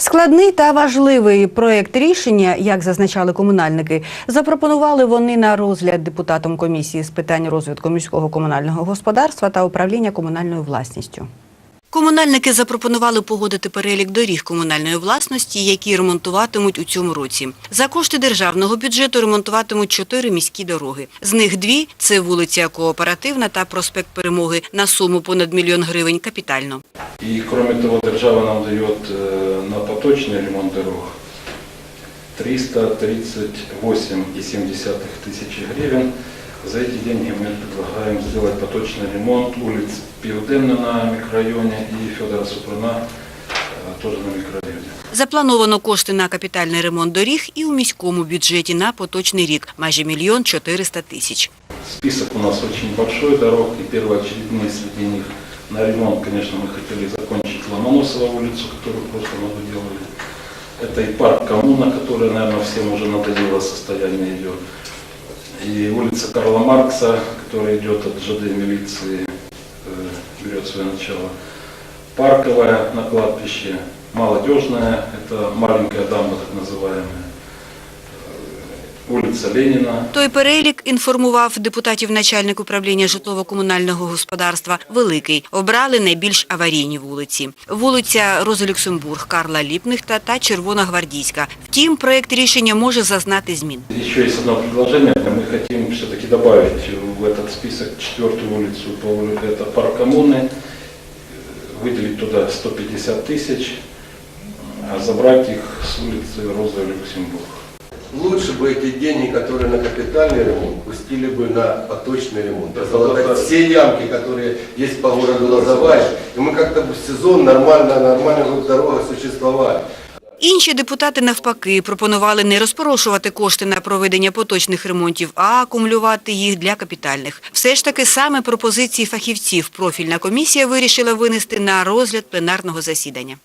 Складний та важливий проект рішення, як зазначали комунальники, запропонували вони на розгляд депутатам комісії з питань розвитку міського комунального господарства та управління комунальною власністю. Комунальники запропонували погодити перелік доріг комунальної власності, які ремонтуватимуть у цьому році. За кошти державного бюджету ремонтуватимуть чотири міські дороги. З них дві – це вулиця Кооперативна та проспект Перемоги на суму понад мільйон гривень капітально. И кроме того, держава нам дает э, на поточный ремонт дорог 338,7 тысячи гривен. За эти деньги мы предлагаем сделать поточный ремонт улиц Південна на микрорайоне и Федора Супруна э, тоже на микрорайоне. Заплановано кошти на капітальний ремонт доріг і у міському бюджеті на поточний рік – майже мільйон 400 тисяч. Список у нас очень большой дорог, и первоочередные среди них на ремонт, конечно, мы хотели закончить Ломоносова улицу, которую в прошлом году делали. Это и парк Коммуна, который, наверное, всем уже надоело состояние ее. И улица Карла Маркса, которая идет от ЖД милиции, э, берет свое начало. Парковая на кладбище, молодежная, это маленькая дамба так называемая. Э, Улица Ленина, Той перелік інформував депутатів начальник управління житлово-комунального господарства Великий. Обрали найбільш аварійні вулиці. Вулиця Роза Люксембург, Карла Ліпнихта та Червона Гвардійська. Втім, проект рішення може зазнати змін. Еще есть одно предложение. Мы хотим все-таки добавить в этот список четвертую улицу, по ули- это парк коммуны, э, выделить туда 150 тысяч, а забрать их с улицы Роза Люксембург. Лучше бы эти деньги, которые на капитальный ремонт, пустили бы на поточный ремонт. Да, Залатать да, да. все ямки, которые есть по городу Лозовая, и мы как-то бы в сезон нормально, нормально бы дорога существовали. Інші депутати навпаки пропонували не розпорошувати кошти на проведення поточних ремонтів, а акумулювати їх для капітальних. Все ж таки саме пропозиції фахівців профільна комісія вирішила винести на розгляд пленарного засідання.